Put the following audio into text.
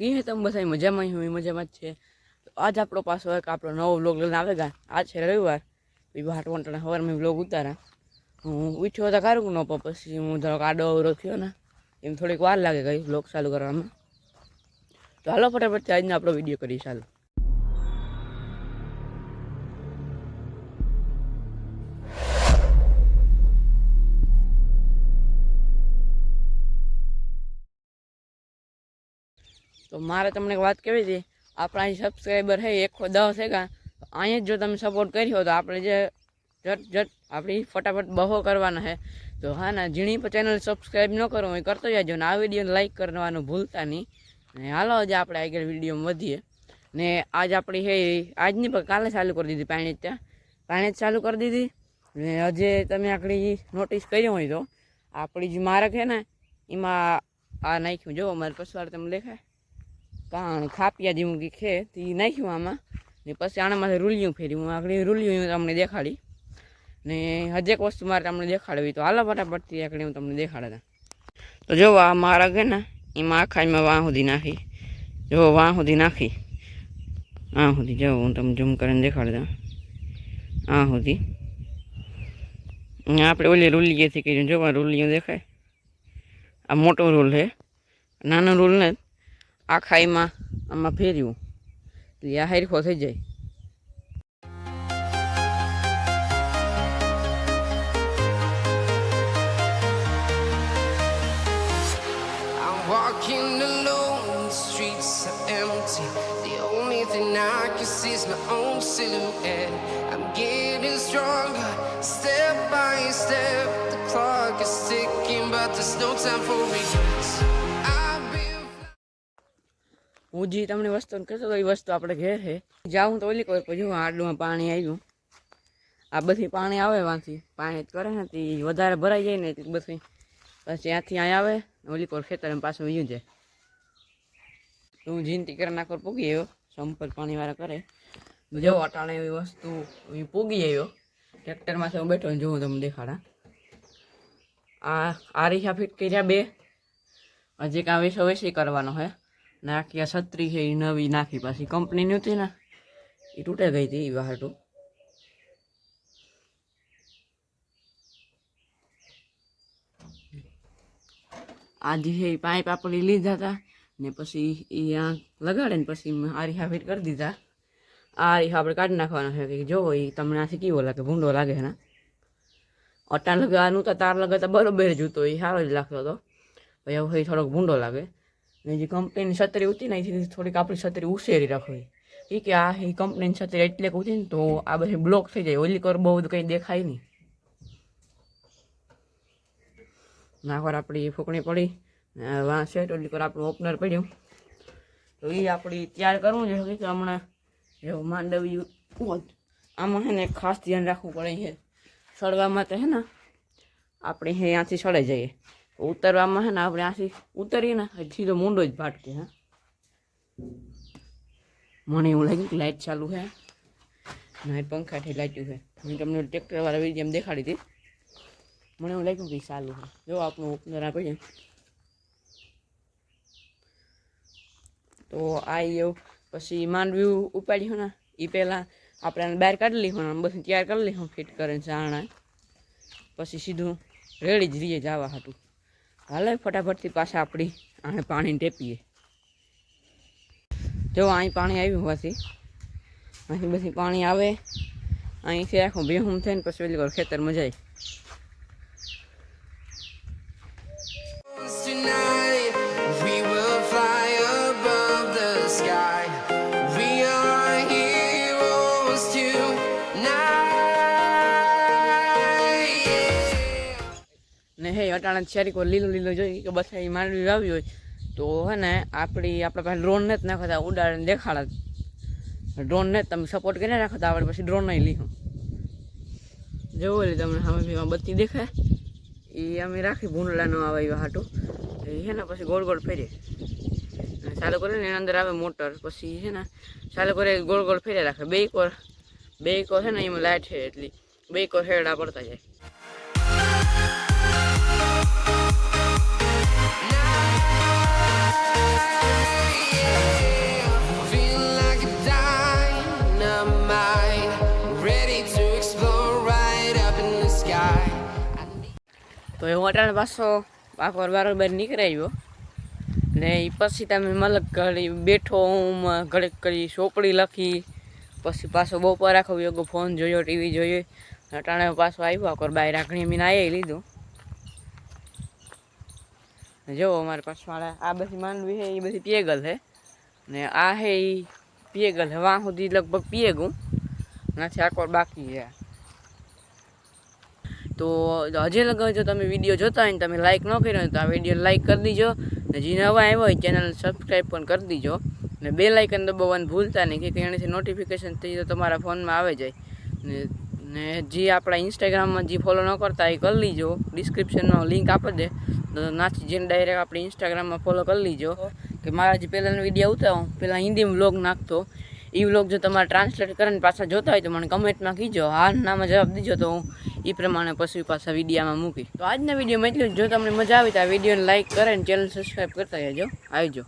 કહે તમે બધા મજામાં હું મજામાં જ છે. આજ આપણો પાછો એક આપણો નવો વ્લોગ લઈને આવે ગયા આજ છે રવિવાર. પછી બહાર વંટણા સવારમાં વ્લોગ ઉતારા. હું ઉઠ્યો તો કારું ન પછી હું જરાક આડો અવરો થયો ને, એમ થોડીક વાર લાગે ગઈ વ્લોગ ચાલુ કરવામાં. તો હાલો ફટાફટ આજનો આપણો વીડિયો કરીએ, ચાલો. તો મારે તમને વાત કેવી હતી? આપણા અહીં સબસ્ક્રાઈબર છે એકસો દસ તો અહીંયા જ જો તમે સપોર્ટ કર્યો તો આપણે જે જટ જટ આપણી ફટાફટ બહો કરવાના છે. તો હા ના ઝીણી પર ચેનલ સબસ્ક્રાઈબ ન કરો એ કરતો જાજો ને આ વિડીયોને લાઈક કરવાનું ભૂલતા નહીં. ને હાલો આજે આપણે આગળ વિડીયોમાં વધીએ. ને આજ આપણી એ આજની પણ કાલે ચાલુ કરી દીધી પાણી ત્યાં. પાણી જ ચાલુ કરી દીધી. ને હજે તમે આકડી નોટિસ કર્યો હોય તો. આપણી જે મારક છે ને, એમાં આ નાખ્યું. જો, મારે પસવાડ તમને દેખાય. કારણ ખાપિયા જેવું કે છે, તે નાખ્યું આમાં. ને પછી આનામાંથી રૂલિયું ફેર્યું. હું આગળ રૂલિયું તમને દેખાડી. ને હજેક વસ્તુ મારે તમને દેખાડવી તો આલા ફટાફટથી આગળ હું તમને દેખાડતા તો જો આ મારા છે ને, એમાં આખા એમાં વાં સુધી નાખી. જો વાં સુધી નાખી. આ સુધી જો હું તમને ઝૂમ કરીને દેખાડતા આ સુધી. આપણે ઓલી રૂલિયેથી કર્યું. જો રૂલિયું દેખાય? આ મોટો રૂલ છે. નાનો રૂલ ને આખા એમાં આમાં ફેર્યું એટલે આ હરખો થઈ જાય I'm walking alone, the streets are empty. The only thing I can see is my own silhouette. I'm getting stronger, step by step. The clock is ticking, but there's no time for regrets. હું જે તમને વસ્તુ કહેતો હતો એ વસ્તુ આપણે ઘેર છે. જાઉં તો ઓલી કોઈ પછી આડુમાં પાણી આવ્યું આ બધી પાણી આવે વાંથી. પાણી જ કરે ને તે વધારે ભરાઈ જાય ને બધી. પછી ત્યાંથી અહીં આવે ઓલી કોઈ ખેતર પાછું વયું જાય. તો હું જીનતી કરી નાખો પૂગી આવ્યો. સંપલ પાણીવાળા કરે. જો અટાણે એવી વસ્તુ પૂગી આવ્યો. ટ્રેક્ટરમાં હું બેઠો ને જોઉં તમને દેખાડા. આ આ રીખા ફિટ કર્યા બે. હજી કાં વેસો વેસી કરવાનો હે. ને આખી આ છત્રી છે એ નવી નાખી પાછી કંપનીની હતી ને એ તૂટે ગઈ હતી એ વાહટું આજે છે એ પાઇપ આપણે લીધા હતા ને પછી એ આ લગાડે ને પછી આ રીહા ફિટ કરી દીધા. આ રીહા આપણે કાઢી નાખવાના છે કે જોવો એ તમને આથી કેવો લાગે, ભૂંડો લાગે ને. અટા લગાવવાનું તો તાર લગાવતા બરોબર જ હતો એ સારો જ લાગતો હતો પછી હવે થોડોક ભૂંડો લાગે. ને જે કંપનીની છત્રી ઉતી ને એથી થોડીક આપણી છત્રી ઉશેરી રાખવી. એ કે આ એ કંપનીની છત્રી એટલે ઉતી ને તો આ બધી બ્લોક થઈ જાય. ઓલી કર બહુ કંઈ દેખાય નહીં. નાખવાર આપણી ફૂકણી પડી. વાંસ છે ઓલી કર આપણું ઓપનર પડ્યું. તો એ આપણી તૈયાર કરવું છે. કે હમણાં એવું માંડવી આમાં છે ને ખાસ ધ્યાન રાખવું પડે છે. સળવામાં તો હે ને આપણે હે ત્યાંથી સળાઈ જઈએ. ઉતરવામાં હે ને આપણે આથી ઉતરીએ ને તો મૂંડો જ ભાટકે, હા. મને એવું લાગ્યું કે લાઇટ ચાલુ છે ના પંખાથી લાગ્યું છે મેં તમને ટ્રેક્ટરવાળા વીડિયો એમ દેખાડી હતી. મને એવું લાગ્યું કે ચાલુ છે જો આપણું ઓપનર આપે છે. તો આ એવું પછી માંડવ્યું ઉપાડ્યું ને એ પહેલાં આપણે એને બહાર કાઢી લીધું બધું તૈયાર કરી લીધું, ફિટ કરીને ચાણા પછી સીધું રેડી જ રહીએ જવા હતું હાલે, ફટાફટથી પાછા આપણી આને પાણી ટેપીએ. જો, અહીં પાણી આવ્યું હોવાથી. અહીં બધી પાણી આવે. અહીંથી આખું બેહુમ થઈને પછી પેલી વાર ખેતરમાં જાય. હે અટાણે શેરી કોઈ લીલું લીલું જોઈ કે બસ એ માંડવી વાવી હોય તો હે ને આપણી આપણે પાસે ડ્રોનને જ નાખતા ઉડાડીને દેખાડા ડ્રોનને જ તમે સપોર્ટ કરીને રાખતા આપણે પછી ડ્રોન નહીં લીધું. જોવું એટલે તમને સામે ભીમાં બત્તી દેખાય. એ અમે રાખી ભૂંડલાનો આવે એવા હાટું. એ છે ને પછી ગોળ ગોળ ફેરીએ ચાલુ કરે ને એની અંદર આવે મોટર પછી છે ને ચાલુ કરે ગોળ ગોળ ફેરે રાખે. બે કોર બે કોર છે ને એમાં લાઇટ છે એટલી. બે કોર હેડા પડતા જાય. તો એ વટાણ પાછો પાકો બરાબર નીકળાયો ને એ પછી તમે મલક ઘડી બેઠો, હું ઘડીક કરી ચોપડી લખી. પછી પાછો બપોર રાખો યોગો ફોન જોયો, ટીવી જોયો. અટાણે પાછો આવ્યો આકોર બાય રાખણી મીને આવી લીધું. જો અમારે પાછવાળા આ બધી માંડવી છે, એ બધી પેગલ છે. ને આ હે એ પેગલ છે, વાં સુધી લગભગ પેગું નથી આખો બાકી છે. તો હજી લગા જો તમે વીડિયો જોતા હોય ને તમે લાઈક ન કર્યો હોય તો આ વીડિયો લાઈક કરી દીજો. ને જે નવા આવ્યો હોય ચેનલ સબસ્ક્રાઈબ પણ કરી દીજો. ને બે લાઇકન દબાવવાનું ભૂલતા નહીં કે એનાથી નોટિફિકેશન થઈ તો તમારા ફોનમાં આવે જાય. ને ને જે આપણા ઇન્સ્ટાગ્રામમાં જે ફોલો ન કરતા એ કરી લીજો. ડિસ્ક્રિપ્શનમાં લિંક આપી દે. તો નાથી જેને ડાયરેક્ટ આપણે ઇન્સ્ટાગ્રામમાં ફોલો કરી લીજો. કે મારા જે પહેલાંનો વીડિયો આવતા, હું પહેલાં હિન્દીમાં વ્લોગ નાખતો. એ વ્લોગ જો તમારે ટ્રાન્સલેટ કરીને પાછા જોતા હોય તો મને કમેન્ટમાં કીજો. હા નામાં જવાબ દીજો તો હું એ પ્રમાણે પછી પાછા વિડીયામાં મૂકી તો આજના વિડીયોમાં એટલું જો. તમને મજા આવી તો આ વિડીયોને લાઇક કરે ને ચેનલ સબસ્ક્રાઈબ કરતા રહેજો. આવજો.